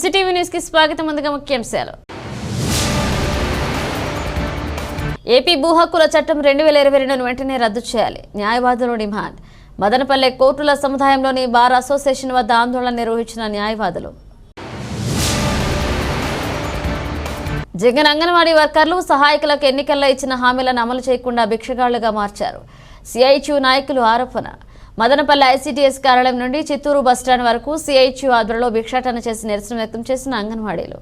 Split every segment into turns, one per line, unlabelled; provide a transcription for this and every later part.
MCTV న్యూస్కి స్వాగతం ముందుగా ముఖ్యాంశాలు. ఏపీ భూ హక్కుల చట్టం రెండు వేల ఇరవై రెండును వెంటనే రద్దు చేయాలి. న్యాయవాదులు డిమాండ్. మదనపల్లె కోర్టుల సముదాయంలోని బార్ అసోసియేషన్ వద్ద ఆందోళన నిర్వహించిన న్యాయవాదులు. జగన్ అంగన్వాడీ వర్కర్లు సహాయకులకు ఎన్నికల్లో ఇచ్చిన హామీలను అమలు చేయకుండా భిక్షగాళ్ళుగా మార్చారు. సిఐటియు నాయకులు ఆరోపణ. మదనపల్లి ఐసీటీఎస్ కార్యాలయం నుండి చిత్తూరు బస్టాండ్ వరకు సిఐటియు ఆధ్వర్యంలో భిక్షాటన చేసి నిరసన వ్యక్తం చేసిన అంగన్వాడీలు.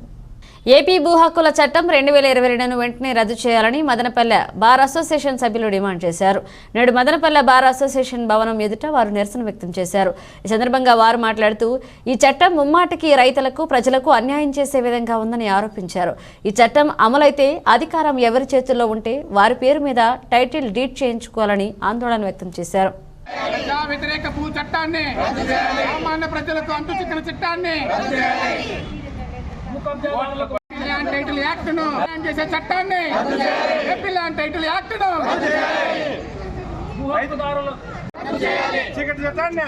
ఏపీ భూ హక్కుల చట్టం రెండు వేల ఇరవై రెండును వెంటనే రద్దు చేయాలని మదనపల్లె బార్ అసోసియేషన్ సభ్యులు డిమాండ్ చేశారు. నేడు మదనపల్లె బార్ అసోసియేషన్ భవనం ఎదుట వారు నిరసన వ్యక్తం చేశారు. ఈ సందర్భంగా వారు మాట్లాడుతూ ఈ చట్టం ముమ్మాటికి రైతులకు ప్రజలకు అన్యాయం చేసే విధంగా ఉందని ఆరోపించారు. ఈ చట్టం అమలైతే అధికారం ఎవరి చేతుల్లో ఉంటే వారి పేరు మీద టైటిల్ డీట్ చేయించుకోవాలని ఆందోళన వ్యక్తం చేశారు.
ప్రజా వ్యతిరేక భూ చట్టాన్ని సామాన్య ప్రజలకు అంతు చిక్కిన చట్టాన్ని ల్యాండ్ టైటిల్ యాక్ట్ను చేసే చట్టాన్ని ఏపీ ల్యాండ్ టైటిల్ యాక్ట్ను
చీకటి చట్టాన్ని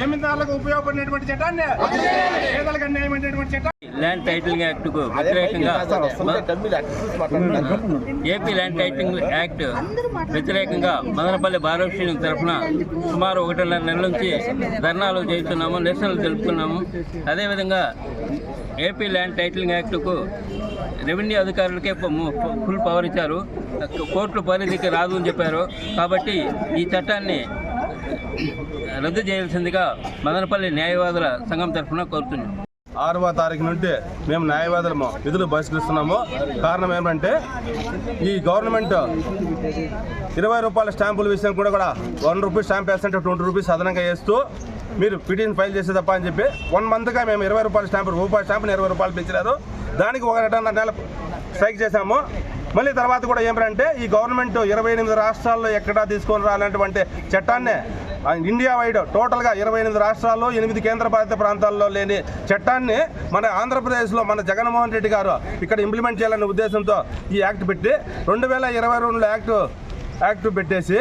జమీందారులకు ఉపయోగపడినటువంటి చట్టాన్ని పేదలకు అన్యాయమైనటువంటి చట్టాన్ని
ల్యాండ్ టైటిలింగ్ యాక్ట్కు వ్యతిరేకంగా ఏపీ ల్యాండ్ టైటిలింగ్ యాక్ట్ వ్యతిరేకంగా మదనపల్లి భారతీయ తరఫున సుమారు ఒకటిన్నర నెలల నుంచి ధర్నాలు చేస్తున్నాము నిరసనలు తెలుపుతున్నాము. అదేవిధంగా ఏపీ ల్యాండ్ టైటిలింగ్ యాక్ట్కు రెవెన్యూ అధికారులకే ఫుల్ పవర్ ఇచ్చారు. కోర్టుల పరిధికి రాదు అని చెప్పారు. కాబట్టి ఈ చట్టాన్ని రద్దు చేయాల్సిందిగా మదనపల్లి న్యాయవాదుల సంఘం తరఫున కోరుతున్నాం.
ఆరవ తారీఖు నుండి మేము న్యాయవాదులము విధులు బహిష్కరిస్తున్నాము. కారణం ఏమంటే ఈ గవర్నమెంట్ ఇరవై రూపాయల స్టాంపుల విషయం కూడా కూడా వన్ రూపీ స్టాంప్ వేస్తుంటే ట్వంటీ రూపీస్ అదనంగా వేస్తూ మీరు పిటిషన్ ఫైల్ చేసే తప్ప అని చెప్పి వన్ మంత్గా మేము ఇరవై రూపాయల స్టాంపు రూపాయల స్టాంపుని ఇరవై రూపాయలు పెంచినారు దానికి ఒక రెండు నెల స్ట్రైక్ చేశాము. మళ్ళీ తర్వాత కూడా ఏమిటంటే ఈ గవర్నమెంట్ ఇరవై ఎనిమిది రాష్ట్రాల్లో ఎక్కడా తీసుకొని రానటువంటి చట్టాన్ని ఇండియా వైడ్ టోటల్గా ఇరవై ఎనిమిది రాష్ట్రాల్లో ఎనిమిది కేంద్రపాలిత ప్రాంతాల్లో లేని చట్టాన్ని మన ఆంధ్రప్రదేశ్లో మన జగన్మోహన్ రెడ్డి గారు ఇక్కడ ఇంప్లిమెంట్ చేయాలనే ఉద్దేశంతో ఈ యాక్ట్ పెట్టి రెండు వేల ఇరవై రెండులో యాక్ట్ యాక్ట్ పెట్టేసి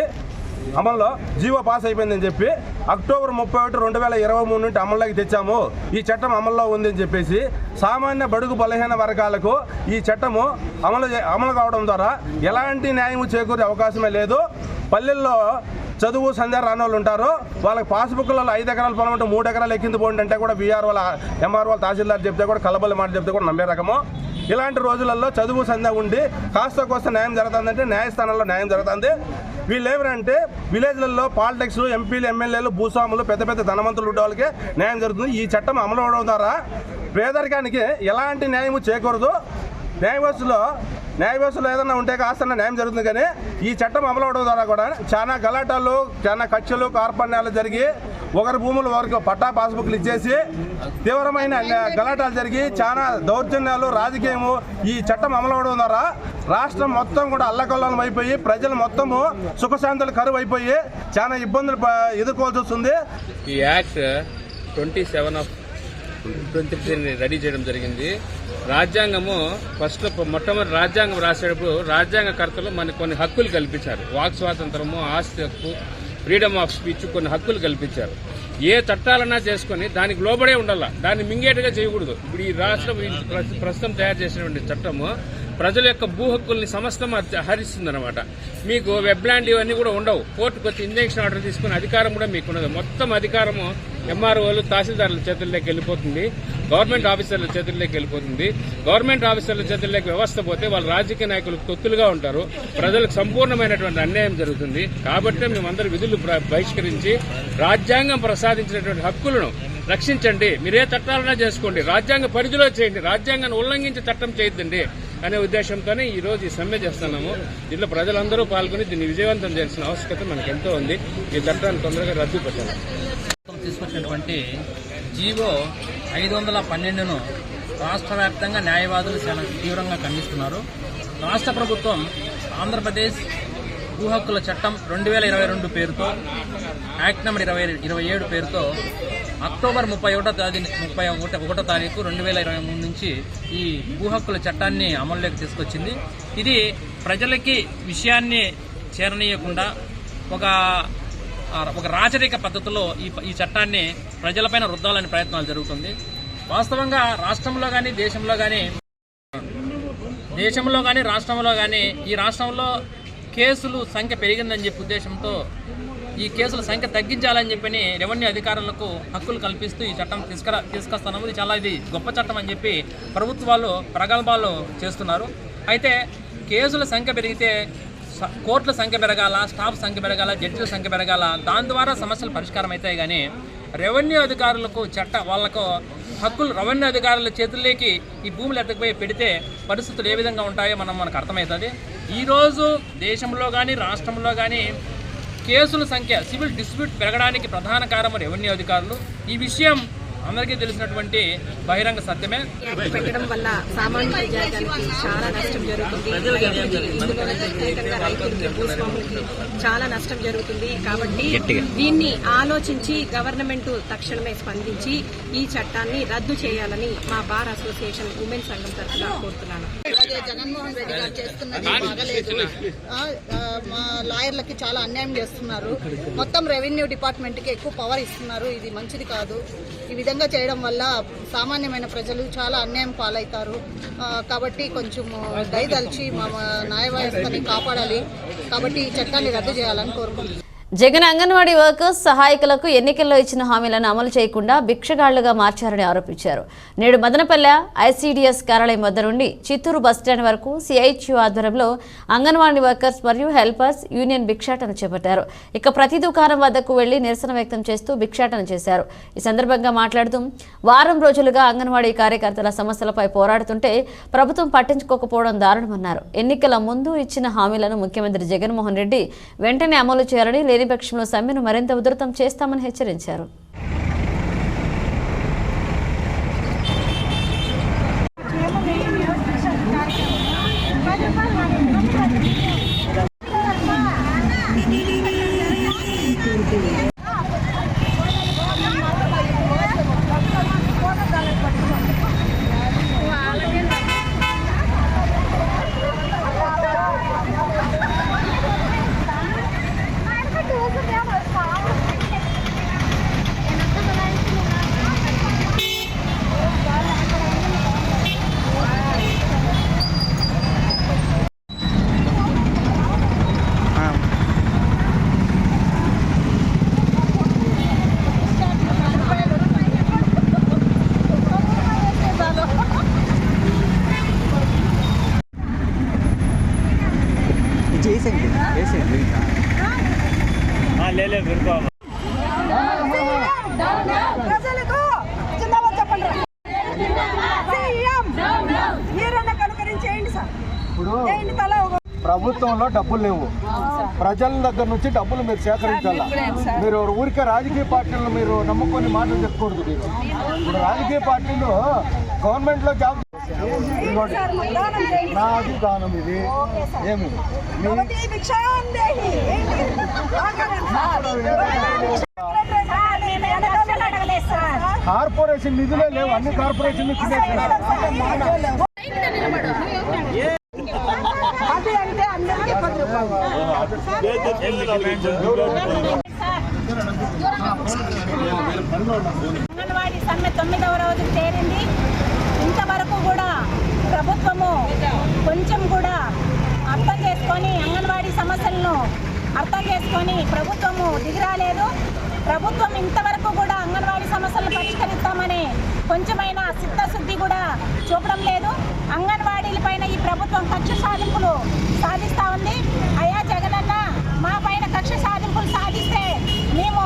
అమల్లో జీవో పాస్ అయిపోయిందని చెప్పి అక్టోబర్ ముప్పై ఒకటి రెండు వేల ఇరవై మూడు నుండి అమల్లోకి తెచ్చాము. ఈ చట్టం అమల్లో ఉందని చెప్పేసి సామాన్య బడుగు బలహీన వర్గాలకు ఈ చట్టము అమలు అమలు కావడం ద్వారా ఎలాంటి న్యాయం చేకూరే అవకాశమే లేదు. పల్లెల్లో చదువు సంధ్య రాని వాళ్ళు ఉంటారు. వాళ్ళకి పాస్బుక్లలో ఐదు ఎకరాల పొలం ఉంటే మూడు ఎకరాలు ఎక్కింది పోండి అంటే కూడా బీఆర్ వాళ్ళ ఎంఆర్ వాళ్ళ తహసీల్దార్ చెప్తే కూడా కలబల్లి మాట చెప్తే కూడా నమ్మే రకము. ఇలాంటి రోజులలో చదువు సంధ్య ఉండి కాస్త కోస్త న్యాయం జరుగుతుందంటే న్యాయస్థానంలో న్యాయం జరుగుతుంది. వీళ్ళు ఏమంటే విలేజ్లలో పాలిటిక్స్ ఎంపీలు ఎమ్మెల్యేలు భూస్వాములు పెద్ద పెద్ద ధనవంతులు ఉండే వాళ్ళకి న్యాయం జరుగుతుంది. ఈ చట్టం అమలు అవడం ద్వారా పేదరికానికి ఎలాంటి న్యాయము చేయకూడదు. న్యాయవ్యవస్థలో న్యాయవ్యవస్థలో ఏదైనా ఉంటే కాస్త న్యాయం జరుగుతుంది కానీ ఈ చట్టం అమలు అవడం ద్వారా కూడా చాలా గలాటాలు చాలా కక్షలు కార్పణ్యాలు జరిగి ఒకరి భూములు వారికి పట్టా పాస్బుక్లు ఇచ్చేసి తీవ్రమైన గలాటాలు జరిగి చాలా దౌర్జన్యాలు రాజకీయము ఈ చట్టం అమలు అవడం ద్వారా రాష్ట్రం మొత్తం కూడా అల్లకల్లం అయిపోయి ప్రజలు మొత్తము సుఖశాంతులు కరువు అయిపోయి చాలా ఇబ్బందులు ప- ఎదుర్కోవాల్సి వస్తుంది.
ఈ act twenty seven of twenty ready చేయడం జరిగింది. రాజ్యాంగము ఫస్ట్ మొట్టమొదటి రాజ్యాంగం రాసేటప్పుడు రాజ్యాంగకర్తలు మనకు కొన్ని హక్కులు కల్పించారు. వాక్ స్వాతంత్రము ఆస్తి హక్కు ఫ్రీడమ్ ఆఫ్ స్పీచ్ కొన్ని హక్కులు కల్పించారు. ఏ చట్టాలన్నా చేసుకొని దానికి లోబడే ఉండాల? దాన్ని మింగేటుగా చేయకూడదు. ఇప్పుడు ఈ రాష్ట్రం ప్రస్తుతం తయారు చేసినటువంటి చట్టము ప్రజల యొక్క భూ హక్కుల్ని సమస్తం హరిస్తుంది అనమాట మీకు వెబ్లాండ్ ఇవన్నీ కూడా ఉండవు. కోర్టుకు వచ్చి ఇంజక్షన్ ఆర్డర్ తీసుకునే అధికారం కూడా మీకు ఉండదు మొత్తం అధికారము ఎంఆర్ఓలు తహసీల్దారుల చేతుల్లోకి వెళ్ళిపోతుంది. గవర్నమెంట్ ఆఫీసర్ల చేతుల్లోకి వెళ్ళిపోతుంది. గవర్నమెంట్ ఆఫీసర్ల చేతుల్లోకి వ్యవస్థ పోతే వాళ్ళ రాజకీయ నాయకులు తొత్తులుగా ఉంటారు. ప్రజలకు సంపూర్ణమైనటువంటి అన్యాయం జరుగుతుంది. కాబట్టి మేమందరూ విధులు బహిష్కరించి రాజ్యాంగం ప్రసాదించినటువంటి హక్కులను రక్షించండి. మీరే చట్టాలన్నా చేసుకోండి. రాజ్యాంగ పరిధిలో చేయండి. రాజ్యాంగాన్ని ఉల్లంఘించి చట్టం చేయొద్దండి అనే ఉద్దేశంతోనే ఈ రోజు ఈ సమ్మె చేస్తున్నాము. దీంట్లో ప్రజలందరూ పాల్గొని దీన్ని విజయవంతం చేయాల్సిన ఆవశ్యకత మనకు ఎంతో ఉంది. ఈ చట్టాన్ని తొందరగా
రద్దుపరచాలి తీసుకొచ్చినటువంటి జీవో ఐదు వందల పన్నెండును రాష్ట్ర వ్యాప్తంగా న్యాయవాదులు చాలా తీవ్రంగా ఖండిస్తున్నారు. రాష్ట్ర ప్రభుత్వం ఆంధ్రప్రదేశ్ భూ హక్కుల చట్టం రెండు వేల ఇరవై రెండు పేరుతో యాక్ట్ నెంబర్ ఇరవై ఇరవై ఏడు పేరుతో అక్టోబర్ ముప్పై ఒకటో తేదీ ముప్పై ఒకటి ఒకటో తారీఖు రెండు వేల ఇరవై మూడు నుంచి ఈ భూ హక్కుల చట్టాన్ని అమల్లోకి తీసుకొచ్చింది. ఇది ప్రజలకి విషయాన్ని చేరనీయకుండా ఒక ఒక రాచరిక పద్ధతిలో ఈ ఈ చట్టాన్ని ప్రజలపైన రుద్దాలని ప్రయత్నాలు జరుగుతుంది. వాస్తవంగా రాష్ట్రంలో కానీ దేశంలో కానీ దేశంలో కానీ రాష్ట్రంలో కానీ ఈ రాష్ట్రంలో కేసులు సంఖ్య పెరిగిందని చెప్పి ఉద్దేశంతో ఈ కేసుల సంఖ్య తగ్గించాలని చెప్పి రెవెన్యూ అధికారులకు హక్కులు కల్పిస్తూ ఈ చట్టం తీసుకురా తీసుకొస్తున్నాము ఇది చాలా ఇది గొప్ప చట్టం అని చెప్పి ప్రభుత్వాలు ప్రగల్భాలు చేస్తున్నారు. అయితే కేసుల సంఖ్య పెరిగితే కోర్టుల సంఖ్య పెరగాల స్టాఫ్ సంఖ్య పెరగాల జడ్జిల సంఖ్య పెరగాల దాని ద్వారా సమస్యలు పరిష్కారం అవుతాయి కానీ రెవెన్యూ అధికారులకు చట్ట వాళ్ళకు హక్కులు రెవెన్యూ అధికారుల చేతుల్లోకి ఈ భూములు ఎత్తకపోయి పెడితే పరిస్థితులు ఏ విధంగా ఉంటాయో మనం మనకు అర్థమవుతుంది. ఈరోజు దేశంలో కానీ రాష్ట్రంలో కానీ కేసుల సంఖ్య సివిల్ డిస్ప్యూట్ పెరగడానికి ప్రధాన కారణం రెవెన్యూ అధికారులు. ఈ విషయం అందరికీ తెలిసినటువంటి బహిరంగ సత్యమే.
పెట్టడం వల్ల సామాన్య ప్రజానికి చాలా నష్టం జరుగుతుంది. రైతులకి, భూస్వాములకి చాలా నష్టం జరుగుతుంది. కాబట్టి దీన్ని ఆలోచించి గవర్నమెంట్ తక్షణమే స్పందించి ఈ చట్టాన్ని రద్దు చేయాలని మా బార్ అసోసియేషన్ ఉమెన్ సంఘం తరఫున కోరుతున్నాను.
అలాగే జగన్మోహన్ రెడ్డి గారు చేస్తున్నది బాగలేదు. మా లాయర్లకి చాలా అన్యాయం చేస్తున్నారు. మొత్తం రెవెన్యూ డిపార్ట్మెంట్కి ఎక్కువ పవర్ ఇస్తున్నారు. ఇది మంచిది కాదు. ఈ విధంగా చేయడం వల్ల సామాన్యమైన ప్రజలు చాలా అన్యాయం పాలవుతారు. కాబట్టి కొంచెం దయదలిచి మా మా న్యాయ వ్యవస్థని కాపాడాలి. కాబట్టి ఈ చట్టాన్ని రద్దు చేయాలని కోరుకుంటున్నాను
జగన్ అంగన్వాడీ వర్కర్స్ సహాయకులకు ఎన్నికల్లో ఇచ్చిన హామీలను అమలు చేయకుండా భిక్షగాళ్ళుగా మార్చారని ఆరోపించారు. నేడు మదనపల్లె ఐసీడీఎస్ కార్యాలయం వద్ద నుండి చిత్తూరు బస్టాండ్ వరకు సిఐచ్యూ ఆధ్వర్యంలో అంగన్వాడీ వర్కర్స్ మరియు హెల్పర్స్ యూనియన్ భిక్షాటన చేపట్టారు. ఇక ప్రతి దుకాణం వద్దకు వెళ్ళి నిరసన వ్యక్తం చేస్తూ భిక్షాటన చేశారు. ఈ సందర్భంగా మాట్లాడుతూ వారం రోజులుగా అంగన్వాడీ కార్యకర్తల సమస్యలపై పోరాడుతుంటే ప్రభుత్వం పట్టించుకోకపోవడం దారుణమన్నారు. ఎన్నికల ముందు ఇచ్చిన హామీలను ముఖ్యమంత్రి జగన్మోహన్ రెడ్డి వెంటనే అమలు చేయాలని లేని పక్షంలో సమ్మెను మరింత ఉధృతం చేస్తామని హెచ్చరించారు.
డబ్బులు లేవు ప్రజల దగ్గర నుంచి డబ్బులు మీరు సేకరించాలా మీరు ఊరికే రాజకీయ పార్టీలను మీరు నమ్ముకొని మాటలు చెప్పకూడదు మీరు ఇప్పుడు రాజకీయ పార్టీలు గవర్నమెంట్లో జాబ్ నాది దానం ఇది ఏమి. కార్పొరేషన్ నిధులే లేవు అన్ని కార్పొరేషన్
అది అంటే అందరికీ పది రూపాయలు
అంగన్వాడీ సమ్మె తొమ్మిదవ రోజు చేరింది. ఇంతవరకు కూడా ప్రభుత్వము కొంచెం కూడా అర్థం చేసుకొని అంగన్వాడీ సమస్యలను అర్థం చేసుకొని ప్రభుత్వము దిగిరాలేదు. ప్రభుత్వం ఇంతవరకు కూడా అంగన్వాడీ సమస్యలను పరిష్కరిస్తామని కొంచెమైనా చిత్తశుద్ధి కూడా చూపడం లేదు. అంగన్వాడీల పైన ఈ ప్రభుత్వం కక్ష సాధింపులు సాధిస్తూ ఉంది అయ్యా జగనన్న మా పైన కక్ష సాధింపులు సాధిస్తే మేము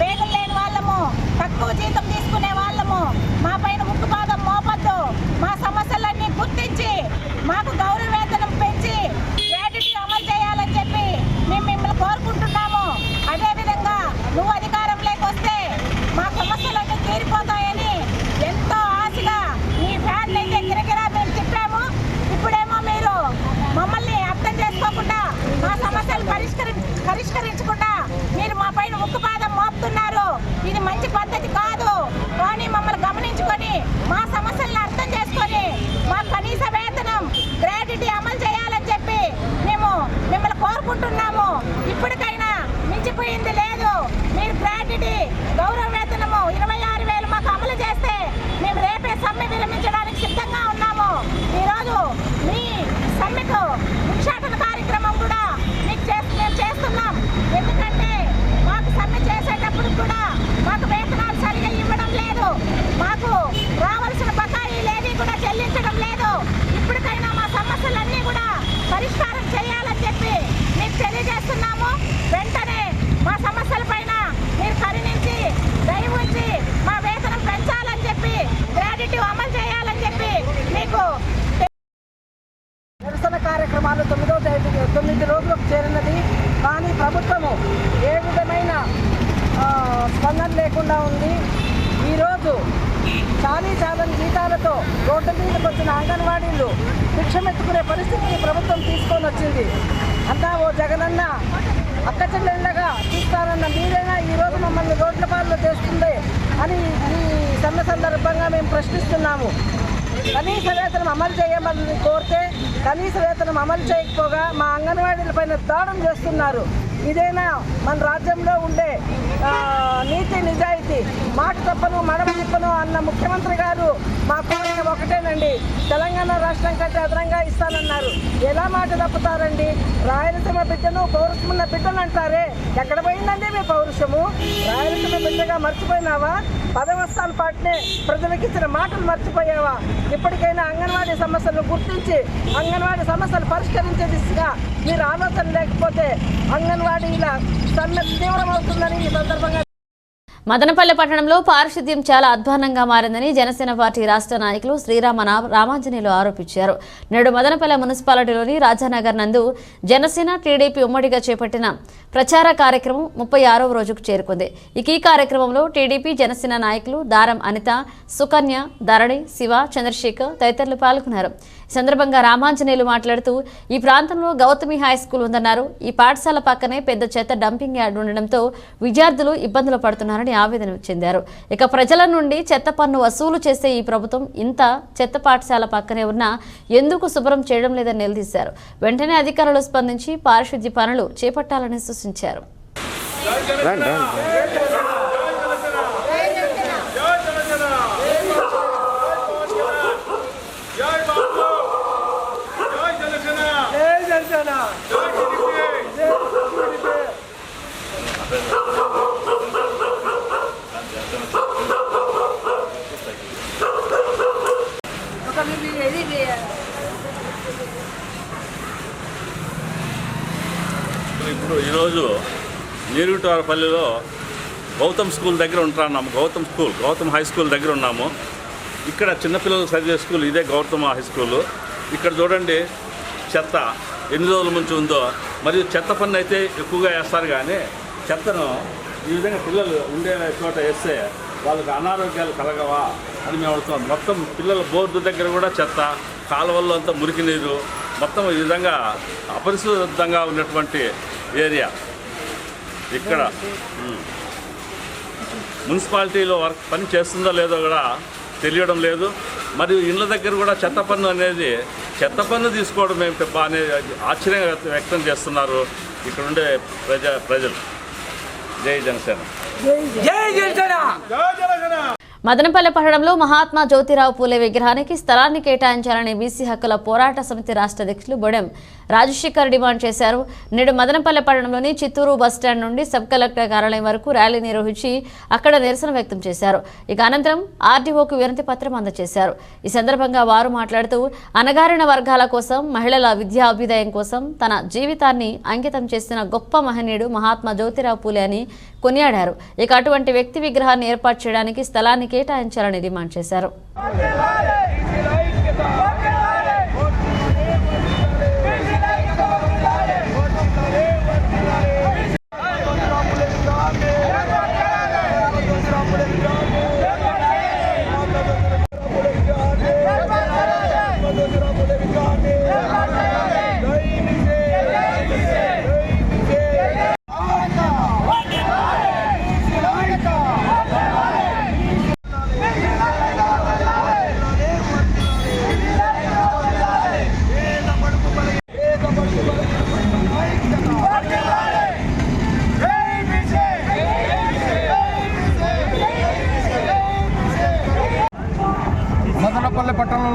పేదలు లేని వాళ్ళము తక్కువ జీతం తీసుకునే వాళ్ళము. మా పైన ముక్కుపాదం మోపద్దు. మా సమస్యలన్నీ గుర్తించి మాకు గౌరవ వేతనం పెంచి గ్రాడ్యుటీ అమలు చేయాలని చెప్పి మేము మిమ్మల్ని కోరుకుంటున్నాము. అదేవిధంగా నువ్వు అధికారంలోకి వస్తే మా సమస్యలన్నీ తీరిపోతాయని ఎంతో ఆశగా మీ ఫ్యాన్లు అయితే గిరగిరా మేము చెప్పాము ఇప్పుడేమో మీరు మమ్మల్ని అర్థం చేసుకోకుండా మా సమస్యలు పరిష్కరి పరిష్కరించకుండా మీరు మా పైన ఉక్కుపాదం మోపుతున్నారు ఇది మంచి పద్ధతి కాదు కానీ మమ్మల్ని గమనించుకొని మా సమస్యలను అర్థం చేసుకొని మా కనీస వేతనం గ్రాడ్యుటీ అమలు చేయాలని చెప్పి మేము మిమ్మల్ని కోరుకుంటున్నాము ఇప్పటికైనా మించిపోయింది లేదు మీరు గ్రాడ్యుటీ గౌరవ వేతనము ఇరవై ఆరు వేలు మాకు అమలు చేస్తే మేము రేపే
ఆలోచన లేకుండా ఉంది ఈరోజు చాలీ చాలని జీతాలతో రోడ్డు మీదకి వచ్చిన అంగన్వాడీలు భిక్షమెత్తుకునే పరిస్థితిని ప్రభుత్వం తీసుకొని వచ్చింది అంతా ఓ జగనన్న అక్క చెల్లెళ్ళగా చూస్తానన్న మీరైనా ఈరోజు మమ్మల్ని రోడ్ల పాలన చేస్తుంది అని ఈ సమ్మె సందర్భంగా మేము ప్రశ్నిస్తున్నాము కనీస వేతనం అమలు చేయమని కోరితే కనీస వేతనం అమలు చేయకపోగా మా అంగన్వాడీల పైన దాడులు చేస్తున్నారు. ఇదేనా మన రాజ్యంలో ఉండే నీతి నిజాయితీ మాట తప్పను మడమ తిప్పను అన్న ముఖ్యమంత్రి గారు మా కోరిక ఒకటేనండి. తెలంగాణ రాష్ట్రం కంటే అదనంగా ఇస్తానన్నారు. ఎలా మాట తప్పుతారండి? రాయలసీమ బిడ్డను పౌరుషమున్న బిడ్డలు అంటారే. ఎక్కడ పోయిందండి మీ పౌరుషము? రాయలసీమ బిడ్డగా మర్చిపోయినావా? పదవస్థాన పాటనే ప్రజలకు ఇచ్చిన మాటలు మర్చిపోయావా? ఇప్పటికైనా అంగన్వాడీ సమస్యలను గుర్తించి అంగన్వాడీ సమస్యలు పరిష్కరించే దిశగా మీరు ఆలోచన లేకపోతే అంగన్వాడీల సమ్మె తీవ్రమవుతుందని ఈ సందర్భంగా
మదనపల్లె పట్టణంలో పారిశుద్ధ్యం చాలా అధ్వానంగా మారిందని జనసేన పార్టీ రాష్ట్ర నాయకులు శ్రీరామ రామాంజనేయులు ఆరోపించారు. నేడు మదనపల్లె మున్సిపాలిటీలోని రాజానగర్ నందు జనసేన టీడీపీ ఉమ్మడిగా చేపట్టిన ప్రచార కార్యక్రమం ముప్పై ఆరవ రోజుకు చేరుకుంది. ఇక ఈ కార్యక్రమంలో టీడీపీ జనసేన నాయకులు దారం అనిత సుకన్య ధరణి శివ చంద్రశేఖర్ తదితరులు పాల్గొన్నారు. సందర్భంగా రామాంజనేయులు మాట్లాడుతూ ఈ ప్రాంతంలో గౌతమి హై స్కూల్ ఉందన్నారు. ఈ పాఠశాల పక్కనే పెద్ద చెత్త డంపింగ్ యార్డ్ ఉండడంతో విద్యార్థులు ఇబ్బందులు పడుతున్నారని ఆవేదన చెందారు. ఇక ప్రజల నుండి చెత్త పన్ను వసూలు చేసే ఈ ప్రభుత్వం ఇంత చెత్త పాఠశాల పక్కనే ఉన్నా ఎందుకు శుభ్రం చేయడం లేదని నిలదీశారు. వెంటనే అధికారులు స్పందించి పారిశుద్ధ్య పనులు చేపట్టాలని సూచించారు.
ఇప్పుడు ఈరోజు నీరుటారపల్లిలో గౌతమ్ స్కూల్ దగ్గర ఉంటున్నాము. Gautam school Gautam high school దగ్గర ఉన్నాము. ఇక్కడ చిన్నపిల్లలు చదివే స్కూల్ ఇదే గౌతమ్ హై స్కూల్. ఇక్కడ చూడండి చెత్త ఎన్ని రోజుల నుంచి ఉందో. మరియు చెత్త పన్ను అయితే ఎక్కువగా వేస్తారు కానీ చెత్తను ఈ విధంగా పిల్లలు ఉండే చోట వేస్తే వాళ్ళకి అనారోగ్యాలు కలగవా అని మేము అడుగుతాం మొత్తం పిల్లల బోర్డు దగ్గర కూడా చెత్త కాలువల్లో అంతా మురికి నీరు మొత్తం ఈ విధంగా అపరిశుద్ధంగా ఉన్నటువంటి ఏరియా. ఇక్కడ. మున్సిపాలిటీలో వర్క్ పని చేస్తుందో లేదో కూడా తెలియడం లేదు. మరియు ఇళ్ళ దగ్గర కూడా చెత్త పన్ను అనేది చెత్త పన్ను తీసుకోవడం మేము తప్ప అనేది ఆశ్చర్యం వ్యక్తం చేస్తున్నారు ఇక్కడ ఉండే ప్రజ ప్రజలు. జై జనసేన!
మదనపల్లె పట్టణంలో మహాత్మా జ్యోతిరావు పూలే విగ్రహానికి స్థలాన్ని కేటాయించాలని బీసీ హక్కుల పోరాట సమితి రాష్ట్ర అధ్యక్షులు బొడెం రాజశేఖర్ డిమాండ్ చేశారు. నేడు మదనపల్లె పట్టణంలోని చిత్తూరు బస్టాండ్ నుండి సబ్ కలెక్టర్ కార్యాలయం వరకు ర్యాలీ నిర్వహించి అక్కడ నిరసన వ్యక్తం చేశారు. ఇక అనంతరం ఆర్డీఓకు వినతి పత్రం అందజేశారు. ఈ సందర్భంగా వారు మాట్లాడుతూ అణగారిన వర్గాల కోసం మహిళల విద్యా అభ్యుదయం కోసం తన జీవితాన్ని అంకితం చేసిన గొప్ప మహనీయుడు మహాత్మా జ్యోతిరావు పూలే అని కొనియాడారు. ఇక అటువంటి వ్యక్తి విగ్రహాన్ని ఏర్పాటు చేయడానికి స్థలాన్ని కేటాయించాలని డిమాండ్ చేశారు.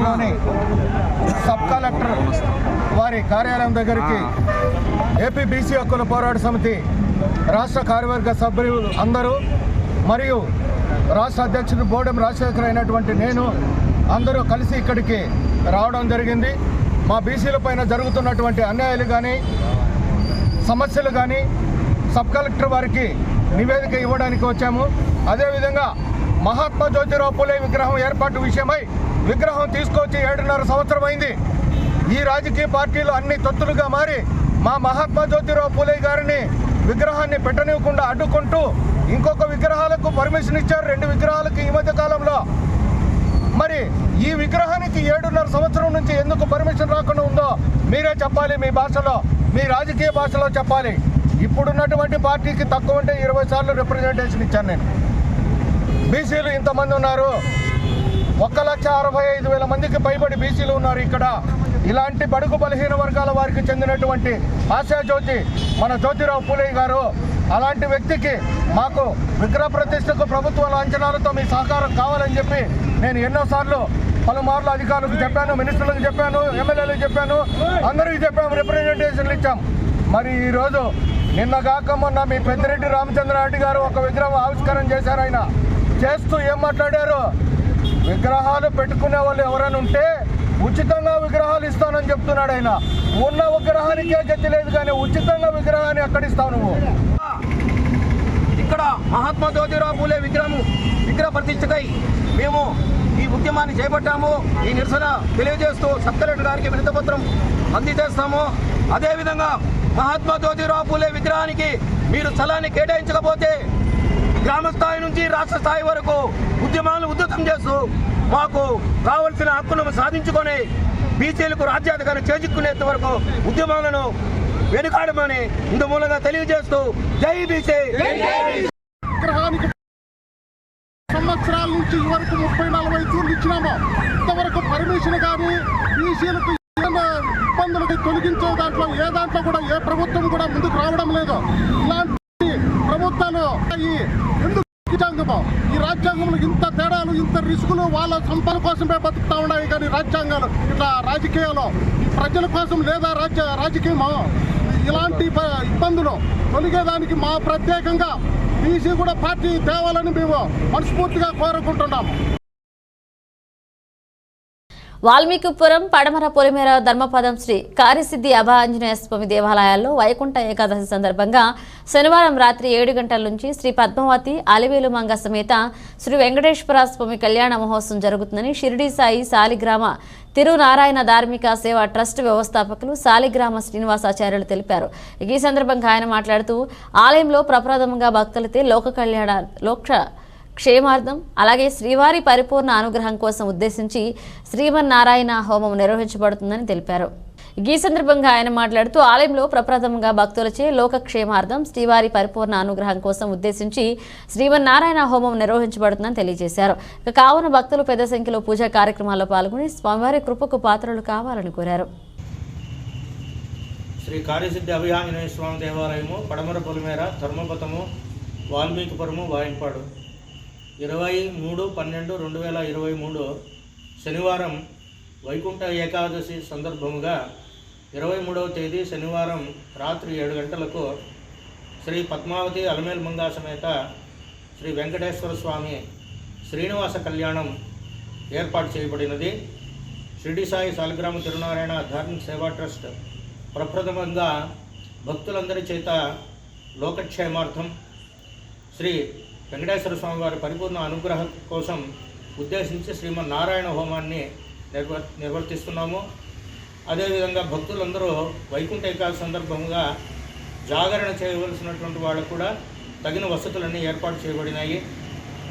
పట్టణంలోని సబ్ కలెక్టర్ వారి కార్యాలయం దగ్గరికి ఏపీ బీసీ హక్కుల పోరాట సమితి రాష్ట్ర కార్యవర్గ సభ్యులు అందరూ మరియు రాష్ట్ర అధ్యక్షుడు బోడెం రాజశేఖర్ అయినటువంటి నేను అందరూ కలిసి ఇక్కడికి రావడం జరిగింది. మా బీసీల పైన జరుగుతున్నటువంటి అన్యాయాలు కానీ సమస్యలు కానీ సబ్ కలెక్టర్ వారికి నివేదిక ఇవ్వడానికి వచ్చాము. అదేవిధంగా మహాత్మా జ్యోతిరావు పూలే విగ్రహం ఏర్పాటు విషయమై విగ్రహం తీసుకొచ్చి ఏడున్నర సంవత్సరం అయింది. ఈ రాజకీయ పార్టీలు అన్ని తొత్తులుగా మారి మా మహాత్మా జ్యోతిరావు పూలే గారిని విగ్రహాన్ని పెట్టనివ్వకుండా అడ్డుకుంటూ ఇంకొక విగ్రహాలకు పర్మిషన్ ఇచ్చారు రెండు విగ్రహాలకు ఈ మధ్య కాలంలో. మరి ఈ విగ్రహానికి ఏడున్నర సంవత్సరం నుంచి ఎందుకు పర్మిషన్ రాకుండా ఉందో మీరే చెప్పాలి మీ భాషలో మీ రాజకీయ భాషలో చెప్పాలి. ఇప్పుడున్నటువంటి పార్టీకి తక్కువ అంటే ఇరవై సార్లు రిప్రజెంటేషన్ ఇచ్చాను నేను. బీసీలు ఇంతమంది ఉన్నారు ఒక లక్ష అరవై ఐదు వేల మందికి పైబడి బీసీలు ఉన్నారు ఇక్కడ. ఇలాంటి బడుగు బలహీన వర్గాల వారికి చెందినటువంటి ఆశాజ్యోతి మన జ్యోతిరావు పూలే గారు అలాంటి వ్యక్తికి మాకు విగ్రహ ప్రతిష్టకు ప్రభుత్వ లాంఛనాలతో మీ సహకారం కావాలని చెప్పి నేను ఎన్నోసార్లు పలుమార్లు అధికారులకు చెప్పాను మినిస్టర్లకు చెప్పాను ఎమ్మెల్యేలకు చెప్పాను అందరికీ చెప్పాము రిప్రజెంటేషన్లు ఇచ్చాం. మరి ఈరోజు నిన్న కాక మొన్న మీ పెద్దిరెడ్డి రామచంద్రారెడ్డి గారు ఒక విగ్రహం ఆవిష్కరణ చేశారు ఆయన. చేస్తూ ఏం మాట్లాడారు? విగ్రహాలు పెట్టుకునే వాళ్ళు ఎవరైనా ఉంటే ఉచితంగా విగ్రహాలు ఇస్తానని చెప్తున్నాడు ఆయన. ఉన్న విగ్రహానికే గతి లేదు కానీ ఉచితంగా విగ్రహాన్ని ఎక్కడ ఇస్తావు నువ్వు.
ఇక్కడ మహాత్మా జ్యోతిరావు పూలే విగ్రహం విగ్రహ ప్రతిష్టకై మేము ఈ ఉద్యమాన్ని చేపట్టాము. ఈ నిరసన తెలియజేస్తూ సబ్ కలెక్టర్ గారికి వినతపత్రం అందజేస్తాము. అదేవిధంగా మహాత్మా జ్యోతిరావు పూలే విగ్రహానికి మీరు స్థలాన్ని కేటాయించకపోతే గ్రామ స్థాయి నుంచి రాష్ట్ర స్థాయి వరకు ఉద్యమాలను ఉధృతం చేస్తూ మాకు కావలసిన హక్కులను సాధించుకొని బీసీలకు రాజ్యాధికారం చేజిక్కునేంత వరకు ఉద్యమాలను వెనుకాడమని ఇందు మూలంగా తెలియజేస్తూ జై బీసీ.
సంవత్సరాల నుంచి వరకు ముప్పై నలభై తూర్లు ఇచ్చినాము. ఇంతవరకు పర్మిషన్ కానీ బీసీలకు ఏమైనా ఇబ్బందులకి తొలగించే దాంట్లో ఏ దాంట్లో కూడా ఏ ప్రభుత్వం కూడా ముందుకు రావడం లేదు. ఇలాంటి ప్రభుత్వాలు ఈ ఎందుకు రాజ్యాంగము? ఈ రాజ్యాంగంలో ఇంత తేడాలు ఇంత రిస్కులు వాళ్ళ సంపద కోసమే బతుకుతా ఉన్నాయి కానీ రాజ్యాంగాలు ఇట్లా రాజకీయాలు ప్రజల కోసం లేదా రాజ్య రాజకీయము? ఇలాంటి ప- ఇబ్బందులు తొలగేదానికి మా ప్రత్యేకంగా బీసీ కూడా పార్టీ తేవాలని మేము మనస్ఫూర్తిగా కోరుకుంటున్నాము
వాల్మీకిపురం పడమర పొలిమేర ధర్మపదం శ్రీ కారిసిద్ధి అభ ఆంజనేయ స్వామి దేవాలయాల్లో వైకుంఠ ఏకాదశి సందర్భంగా శనివారం రాత్రి ఏడు గంటల నుంచి శ్రీ పద్మావతి అలివేలు మంగ సమేత శ్రీ వెంకటేశ్వర స్వామి కళ్యాణ మహోత్సవం జరుగుతుందని షిరిడి సాయి సాలిగ్రామ తిరునారాయణ ధార్మిక సేవా ట్రస్ట్ వ్యవస్థాపకులు సాలిగ్రామ శ్రీనివాసాచార్యులు తెలిపారు. ఈ సందర్భంగా ఆయన మాట్లాడుతూ ఆలయంలో ప్రప్రథమంగా భక్తులతో లోక కళ్యాణ లోక్ష క్షేమార్థం అలాగే శ్రీవారి పరిపూర్ణ అనుగ్రహం కోసం ఉద్దేశించి శ్రీమన్నారాయణ హోమం నిర్వహించబడుతుందని తెలిపారు. ఈ సందర్భంగా ఆయన మాట్లాడుతూ ఆలయంలో ప్రప్రథమంగా భక్తులచే లోక క్షేమార్థం శ్రీవారి పరిపూర్ణ అనుగ్రహం కోసం ఉద్దేశించి శ్రీమన్నారాయణ హోమం నిర్వహించబడుతుందని తెలియజేశారు. ఇక కావున భక్తులు పెద్ద సంఖ్యలో పూజా కార్యక్రమాల్లో పాల్గొని స్వామివారి కృపకు పాత్రలు కావాలని కోరారు.
శ్రీ కార్యసిద్ధి అభియాంజనేయ స్వామి దేవాలయము పడమర పొలిమేర ధర్మపతము వాల్మీకిపురము వాయింపాడు. ఇరవై మూడు పన్నెండు రెండు వేల ఇరవై మూడు శనివారం వైకుంఠ ఏకాదశి సందర్భముగా ఇరవై మూడవ తేదీ శనివారం రాత్రి ఏడు గంటలకు శ్రీ పద్మావతి అలమేల్ మంగా సమేత శ్రీ వెంకటేశ్వర స్వామి శ్రీనివాస కళ్యాణం ఏర్పాటు చేయబడినది. షిరిడి సాయి సాలిగ్రామ తిరునారాయణ ధార్మిక సేవా ట్రస్ట్ ప్రప్రథమంగా భక్తులందరి చేత లోకక్షేమార్థం శ్రీ వెంకటేశ్వర స్వామి వారి పరిపూర్ణ అనుగ్రహం కోసం ఉద్దేశించి శ్రీమన్నారాయణ హోమాన్ని నిర్వ నిర్వర్తిస్తున్నాము. అదేవిధంగా భక్తులందరూ వైకుంఠ ఏకాదశి సందర్భంగా జాగరణ చేయవలసినటువంటి వాళ్ళకు కూడా తగిన వసతులన్నీ ఏర్పాటు చేయబడినాయి.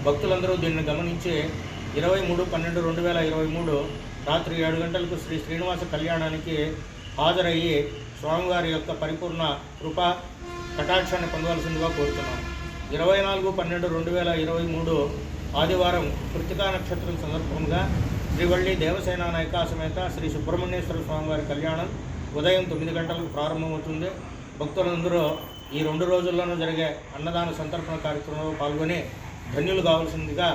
భక్తులందరూ దీన్ని గమనించి ఇరవై మూడు పన్నెండు రెండు వేల ఇరవై మూడు రాత్రి ఏడు గంటలకు శ్రీ శ్రీనివాస కళ్యాణానికి హాజరయ్యి స్వామివారి యొక్క పరిపూర్ణ కృప కటాక్షాన్ని పొందవలసిందిగా కోరుతున్నాను ఇరవై నాలుగు పన్నెండు రెండు వేల ఇరవై మూడు ఆదివారం కృతికా నక్షత్రం సందర్భంగా శ్రీవల్లి దేవసేన నాయక సమేత శ్రీ సుబ్రహ్మణ్యేశ్వర స్వామివారి కళ్యాణం ఉదయం తొమ్మిది గంటలకు ప్రారంభమవుతుంది. భక్తులందరూ ఈ రెండు రోజుల్లోనూ జరిగే అన్నదాన సంతర్పణ కార్యక్రమంలో పాల్గొని ధన్యులు కావాల్సిందిగా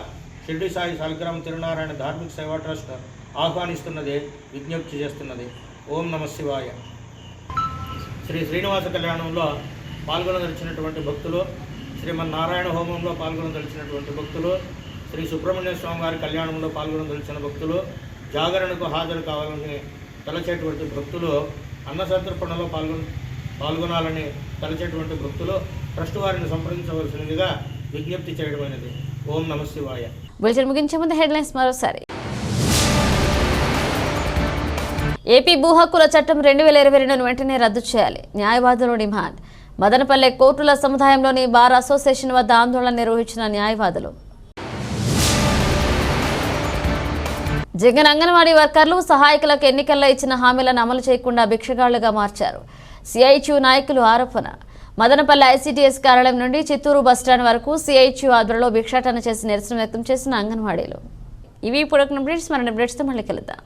షిర్డి సాయి సాలిగ్రామ తిరునారాయణ ధార్మిక సేవా ట్రస్ట్ ఆహ్వానిస్తున్నది విజ్ఞప్తి చేస్తున్నది. ఓం నమ శివాయ. శ్రీ శ్రీనివాస కళ్యాణంలో పాల్గొనదలిచినటువంటి భక్తులు శ్రీమన్నారాయణ హోమంలో పాల్గొనదలిచినటువంటి భక్తులు శ్రీ సుబ్రహ్మణ్య స్వామి వారి కళ్యాణంలో పాల్గొనదలిచిన భక్తులు జాగరణకు హాజరు కావాలని తలచేటువంటి భక్తులు అన్నసంతర్పణలో పాల్గొన పాల్గొనాలని తలచేటువంటి భక్తులు ట్రస్ట్ వారిని సంప్రదించవలసినదిగా విజ్ఞప్తి చేయడమైనది ఓం నమ శివాయ.
బులెటిన్ ముగించే ముందు హెడ్లైన్స్ మరోసారి. ఏపీ భూ హక్కుల చట్టం రెండు వేల ఇరవై రెండును వెంటనే రద్దు చేయాలి. న్యాయవాదులు డిమాండ్. మదనపల్లె కోర్టుల సముదాయంలోని బార్ అసోసియేషన్ వద్ద ఆందోళన నిర్వహించిన న్యాయవాదులు. జగన్ అంగన్వాడీ వర్కర్లు సహాయకులకు ఎన్నికల్లో ఇచ్చిన హామీలను అమలు చేయకుండా భిక్షగాళ్ళుగా మార్చారు. సిఐచ్యూ నాయకులు ఆరోపణ. మదనపల్లి ఐసీటీఎస్ కార్యాలయం నుండి చిత్తూరు బస్టాండ్ వరకు సిఐచ్యూ ఆధ్వర్యంలో భిక్షాటన చేసి నిరసన వ్యక్తం చేసిన అంగన్వాడీలు. ఇవి ఇప్పుడు అప్డేట్స్ మరిన్ని అప్డేట్స్తో మళ్ళీ కలుద్దాం.